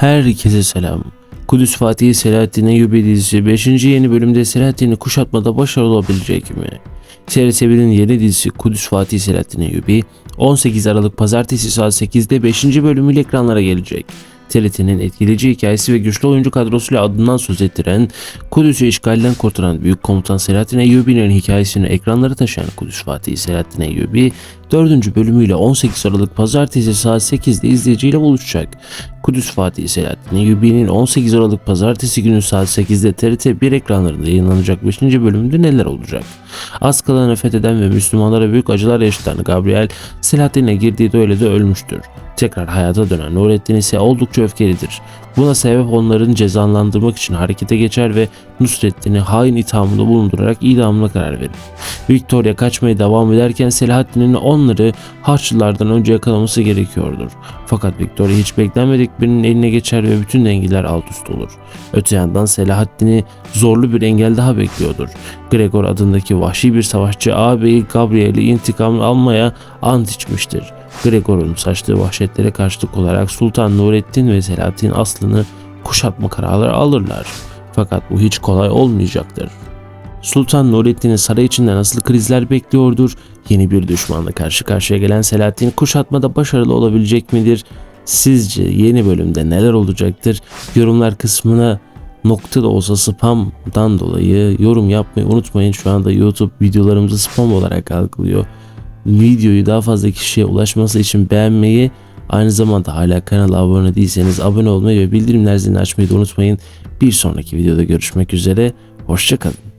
Herkese selam. Kudüs Fatih Selahattin Eyyubi dizisi 5. yeni bölümde Selahattin'i kuşatmada başarılı olabilecek mi? TRT1'in yeni dizisi Kudüs Fatih Selahattin Eyyubi 18 Aralık Pazartesi saat 8'de 5. bölümüyle ekranlara gelecek. TRT'nin etkileyici hikayesi ve güçlü oyuncu kadrosuyla adından söz ettiren, Kudüs'ü işgalden kurtaran Büyük Komutan Selahattin Eyyubi'nin hikayesini ekranlara taşıyan Kudüs Fatih Selahattin Eyyubi, 4. bölümüyle 18 Aralık Pazartesi saat 8'de izleyiciyle buluşacak. Kudüs Fatih Selahattin Eyyubi'nin 18 Aralık Pazartesi günü saat 8'de TRT 1 ekranlarında yayınlanacak 5. bölümünde neler olacak? Az kalanı fetheden ve Müslümanlara büyük acılar yaşatan Gabriel, Selahattin'e girdiği duelede ölmüştür. Tekrar hayata dönen Nurettin ise oldukça öfkelidir. Buna sebep onların cezalandırmak için harekete geçer ve Nusrettin'i hain ithamında bulundurarak idamına karar verir. Victoria kaçmaya devam ederken Selahattin'in onları Haçlılardan önce yakalaması gerekiyordur. Fakat Victoria hiç beklenmedik birinin eline geçer ve bütün dengeler alt üst olur. Öte yandan Selahattin'i zorlu bir engel daha bekliyordur. Gregor adındaki vahşi bir savaşçı ağabeyi Gabriel'i intikam almaya ant içmiştir. Gregor'un saçtığı vahşetlere karşılık olarak Sultan Nurettin ve Selahattin aslını kuşatma kararları alırlar. Fakat bu hiç kolay olmayacaktır. Sultan Nurettin'i saray içinde nasıl krizler bekliyordur? Yeni bir düşmanla karşı karşıya gelen Selahattin kuşatmada başarılı olabilecek midir? Sizce yeni bölümde neler olacaktır? Yorumlar kısmına nokta da olsa spamdan dolayı yorum yapmayı unutmayın. Şu anda YouTube videolarımızı spam olarak algılıyor. Videoyu daha fazla kişiye ulaşması için beğenmeyi aynı zamanda hala kanala abone değilseniz abone olmayı ve bildirimler zilini açmayı da unutmayın. Bir sonraki videoda görüşmek üzere. Hoşçakalın.